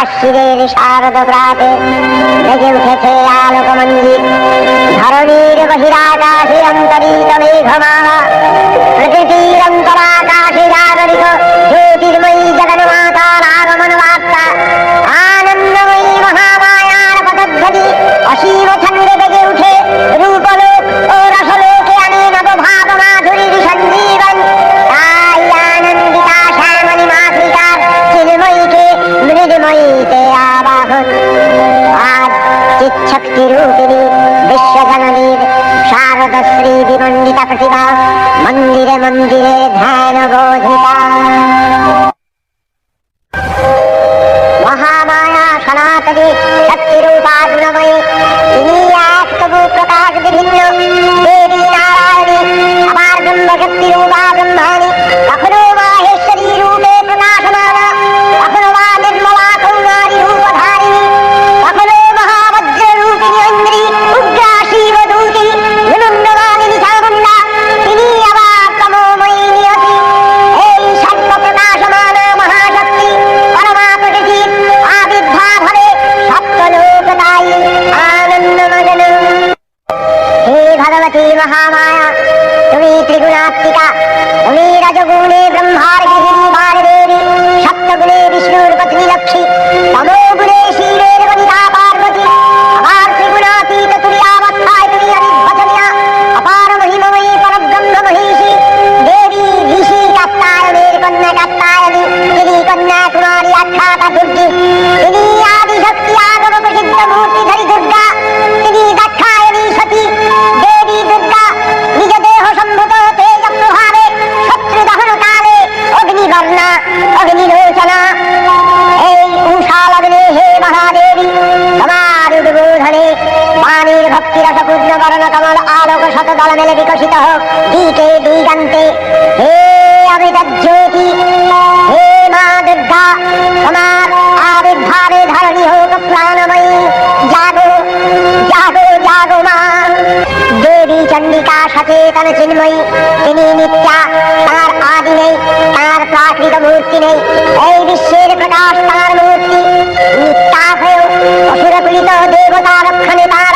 আশ্বিনের শারদ প্রাতে জেগে উঠেছে আলোক মন্দির ধরণীর বহিরাকাশে অন্তরিত মেঘমালা, প্রকৃতির অন্তরাকাশের আদরিত জ্যোতির্ময়ী জগন্মা शक्तिरूपिणी विश्वजननीर् शारदश्रीविमण्डितप्रतिभा मन्दिरे मन्दिरे ध्यानबोधिता ক্ষুদ্র গরণ কমল আলোক শত দল মেলে বিকশিত হোক। দিকে দিগান্তে হে অমিত জ্যোতি হে মা দুর্গা, তোমার আবির্ভাবে ধরণী হোক প্রাণময়ী। জাগো জাগো জাগো মা। দেবী চন্ডিকা সচেতন চিন্ময়ী। তিনি নিত্যা তার আদি নেই, তার প্রাকৃত মূর্তি নেই। এই বিশ্বের প্রকাশ তার মূর্তি। নিত্যা হয়েও দেবতা রক্ষণে তার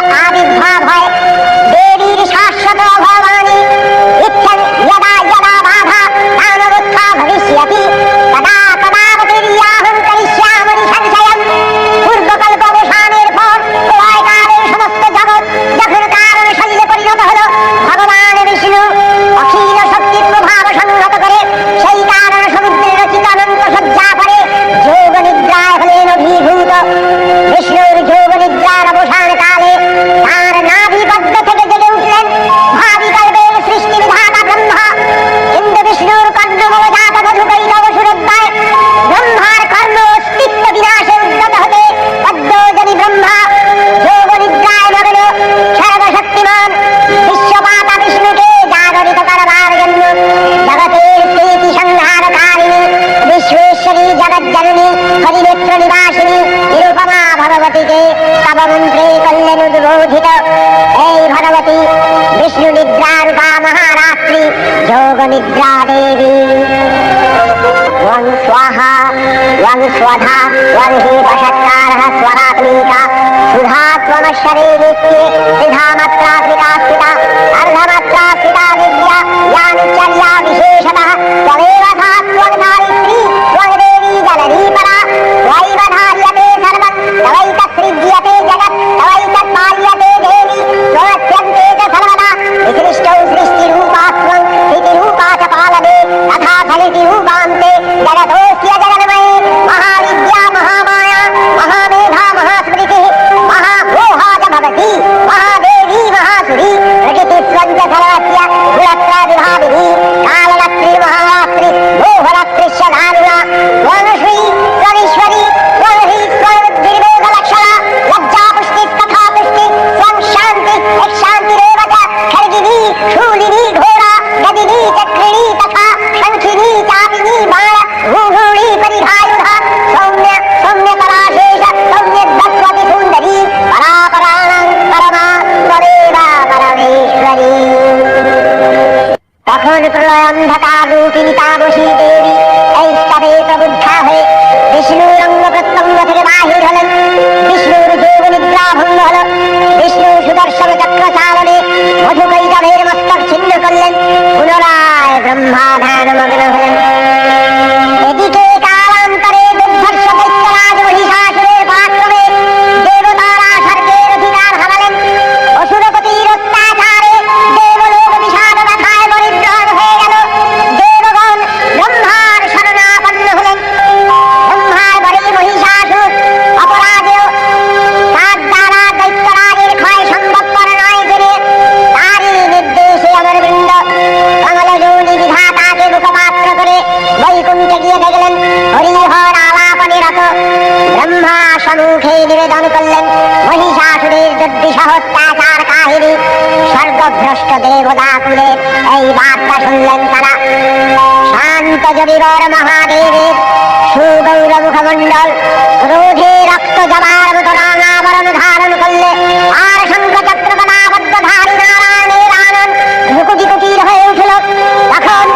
निद्रा देवी। वं स्वाहा वन स्वधा वं हि वषत्कारः स्वरात्मिका। सुधा त्वमशरीरिति सिधामत्रात्मिका स्थिता, अर्धमत्रात्मिका विद्या, यानि नित्यर्या विशेषतः त्वमेव सा त्वग्धारे প্রলয়ন্ধকার রূপিণী তামসী দেবী এই স্তবে প্রবুদ্ধা হয়ে বিষ্ণুর অঙ্গ প্রত্যঙ্গ থেকে বাহির হলেন বিষ্ণুর যোগ নিদ্রা ভঙ্গ হল বিষ্ণু সুদর্শন চক্র চালনে মধু কৈতবের মস্তক ছিন্ন করলেন পুনরায় ব্রহ্মা মগ্ন হলেন সহত্যাচার কাহিনী, সর্বভ্রষ্ট দেবদাকুলে এই বার্তা শুনলেন তারা। শান্ত জবিবর মহাদেবের সুগৌর মুখমণ্ডল, রোধে রক্ত জবার মতো রাঙাবরণ ধারণ করলে আর শঙ্খ চক্র বলাবদ্ধ ধারী নারায়ণের আনন্দ কুটি কুটির হয়ে উঠল। তখন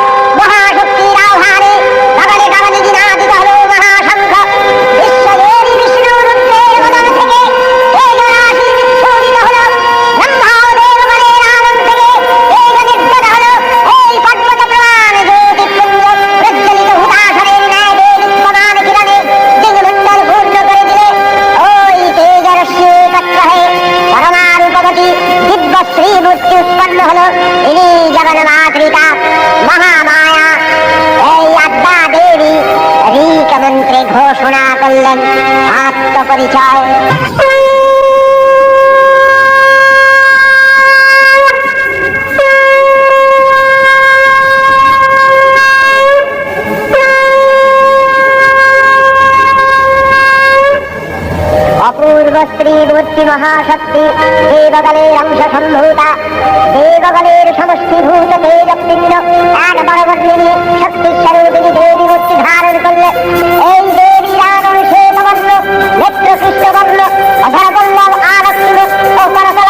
সর্বস্ত্রীমূর্তি মহাশক্তি দেবগলের অংশ সম্ভূতা দেবগলের সমষ্টিভূত তেজপিণ্ড এক বরবর্ণিনী শক্তি স্বরূপিণী দেবী মূর্তি ধারণ করলে এই দেবী রানন শ্বেতবর্ণ নেত্র কৃষ্ণবর্ণ অধরবল্লভ আরক্ষ ও পরশল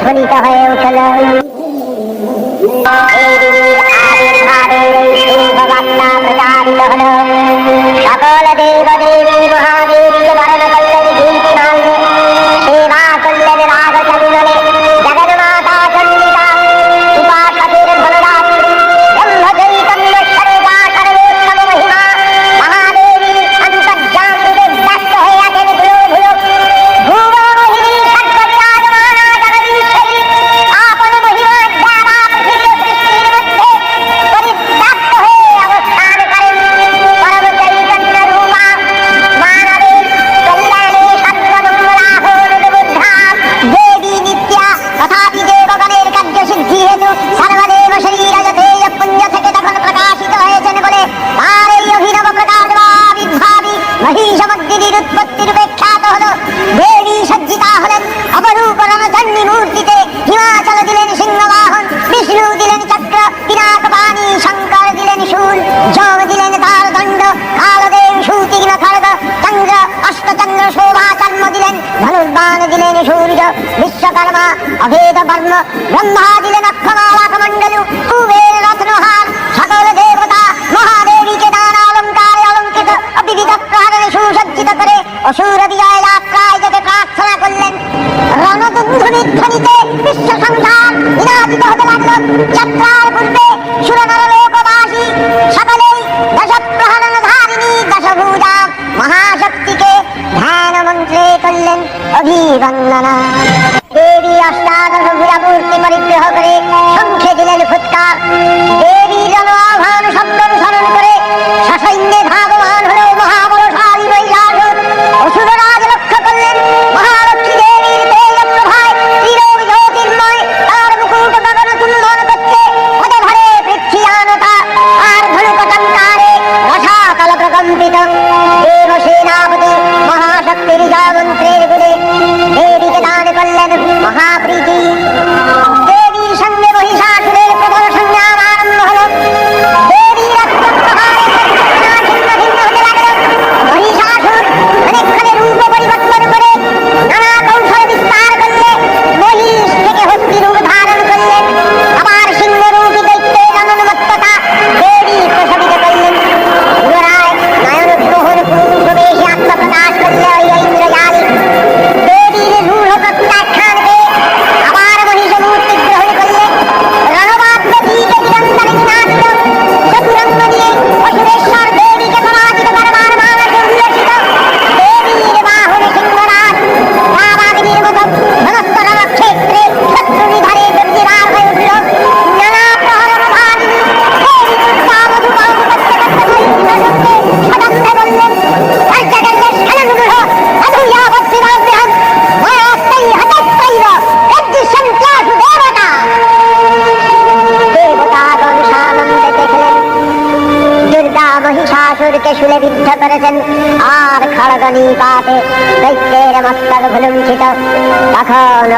ধ্বনিত হয়ে উঠল। ব্রহ্মাদিলে নক্ষমালাক মণ্ডলু কুবের রত্নহার সকল দেবতা মহাদেবীকে নানা অলঙ্কারে অলঙ্কিত বিবিধ প্রহারে সুসজ্জিত করে অসুর বিজয় যাত্রায় যেতে প্রার্থনা করলেন। রণদুন্ধুনি ধ্বনিতে বিশ্ব সংসার মহাশক্তিকে ধ্যান মন্ত্রে করলেন অভিবন্দনা।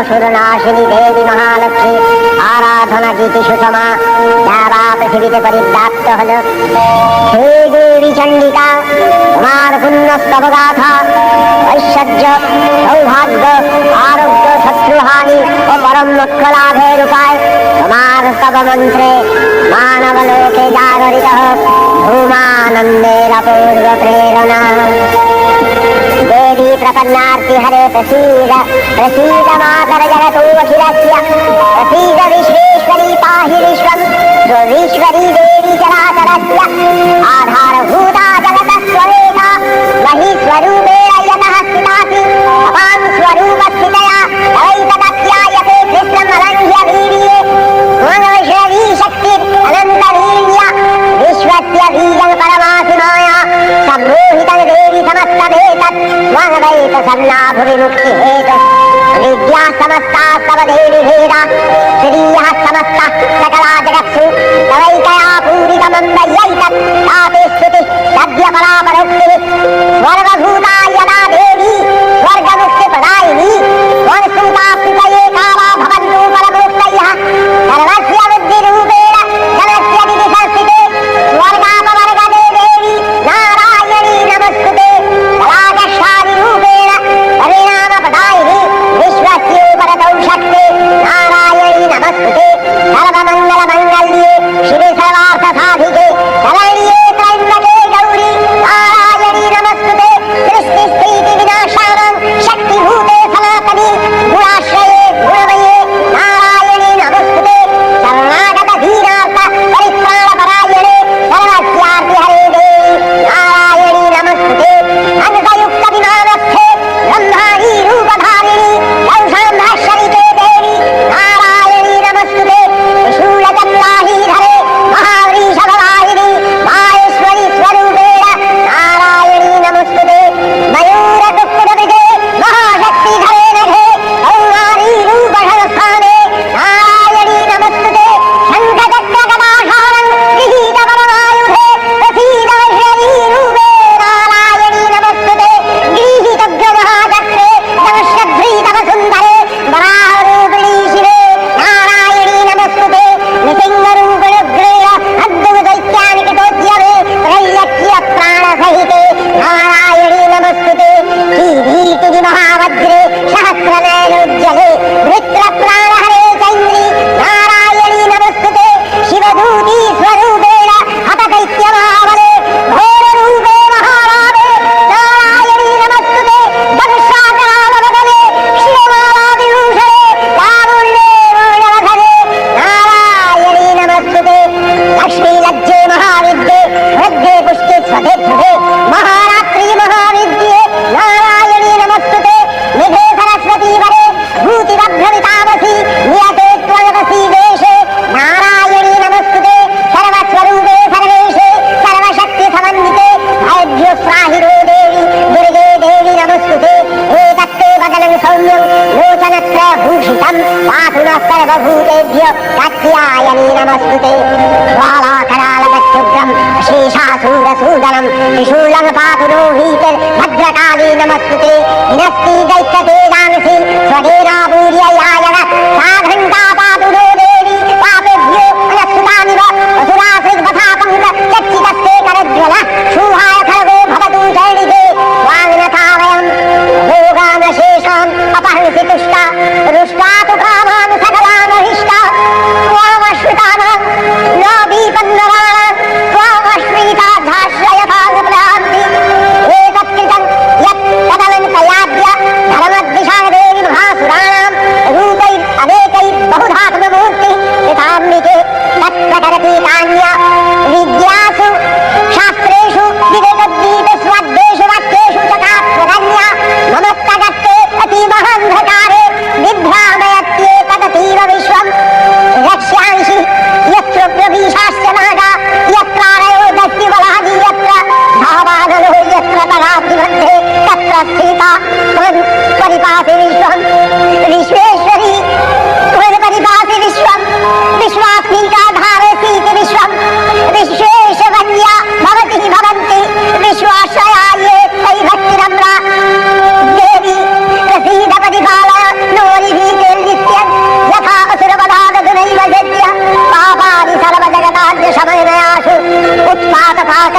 সুরনাশিনী দেবী মহালক্ষ্মী, আরাধনা গীতি সুষমা যারা পৃথিবীতে পরিব্যাপ্ত হল। হে দেবী চণ্ডিকা তোমার পুণ্যস্তব গাথা ঐশ্বর্য, সৌভাগ্য, আরোগ্য, শত্রুহানি ও পরম মুখ্য লাভের উপায়, তোমার তব মন্ত্রে মানব লোকে জাগরিত ধূমানন্দের অপূর্ব প্রেরণা। प्रपन्नार्ति हरे प्रसीद प्रसीद मातर जगतोऽखिलस्य प्रसीद विश्वेश्वरी पाहि विश्वम् ईश्वरी देवी चराचरस्य आधारभूता जगतस्वरेता मही स्वरूपेण यतः स्थितासि भवान् स्वरूपस्थितया तवैतदः प्रसन्नाभुविमुखेत दिव्या समस्ता तव देवी भेदा श्रियः समस्ता सकला जगत्सु तवैकया पूरितमम्बयैतत् तापे स्तुतिः सद्य परापरोक्तिः सर्वभूताय జ్వాలాకరాళుభ్రం శేషాసూరసూదనం త్రిశూలం పాతు రోహిత భద్రకాళీ నమస్తు దినస్తి దైత్యతే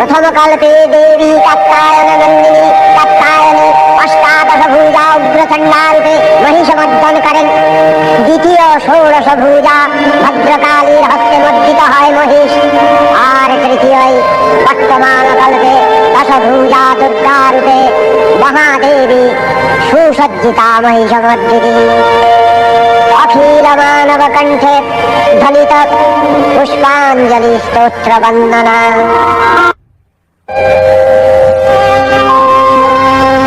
പ്രഥമകാലത്തെ ദേവി കാത്തായന നന്ദിനി കാത്തായനെ অষ্টাদশ ভূজা উগ্রচণ্ডারূপে মহিষমর্দন করেন দ্বিতীয় ষোড়শ ভূজা ভদ্রকালীর হস্তে মর্দিত হয় মহিষ। আর তৃতীয় বর্তমান কল্পে দশভূজা দুর্গারূপে মহাদেবী সুসজ্জিতা মহিষমর্দিনী। পুষ্পাঞ্জলি স্তোত্র বন্দনা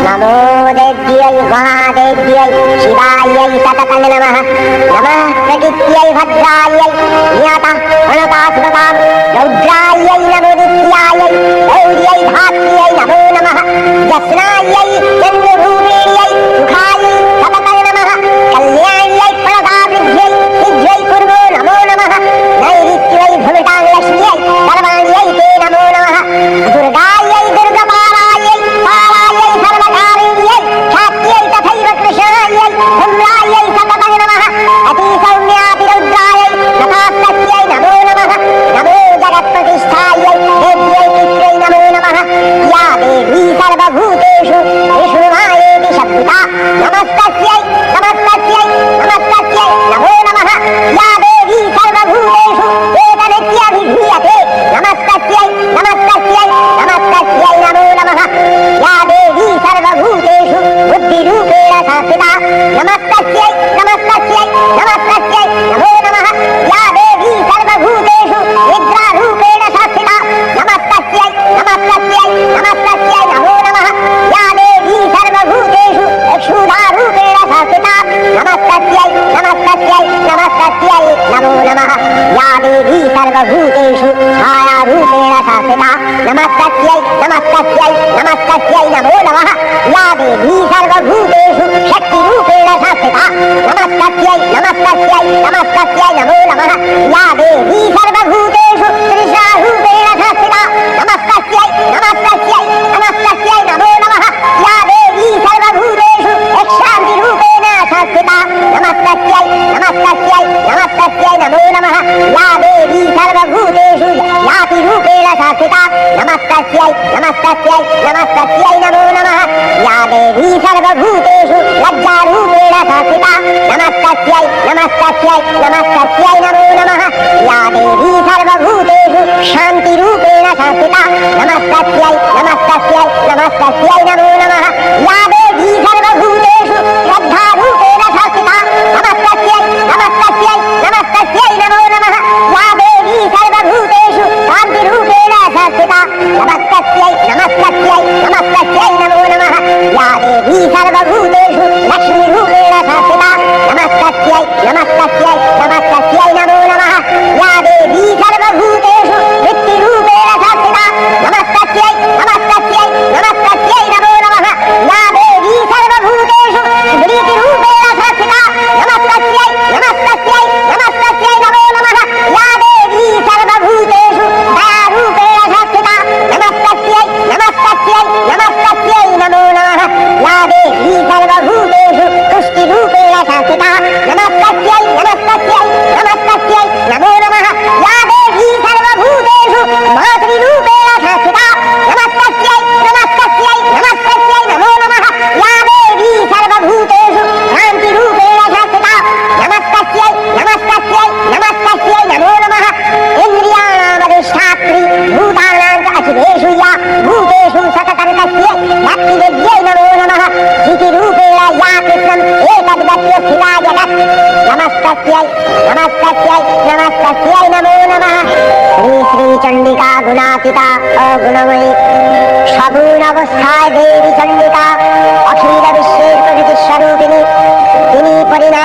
నమో దేవ్యై మహాదేవ్యై శివాయై సతతన్ నమః. నమః ప్రకృత్యై భద్రాయై నియత అనతాస్మతాం నమో నమః జస్నాయై చంద్రభూమిణి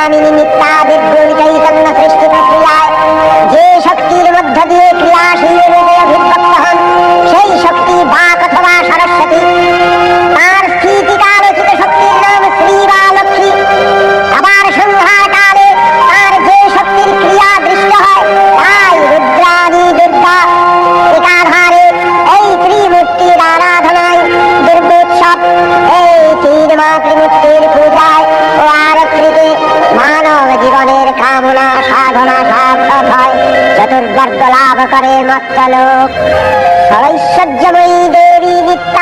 জ্ঞানী নিত্যাদিগুণিতৈতন্ন সৃষ্টিত ক্রিয়ায় যে শক্তির মধ্য দিয়ে ক্রিয়াশীল রূপে অভিব্যক্ত হন সেই শক্তি వర్గలాభకరే మత్తలో ఐశ్వర్యమై దేవి విత్త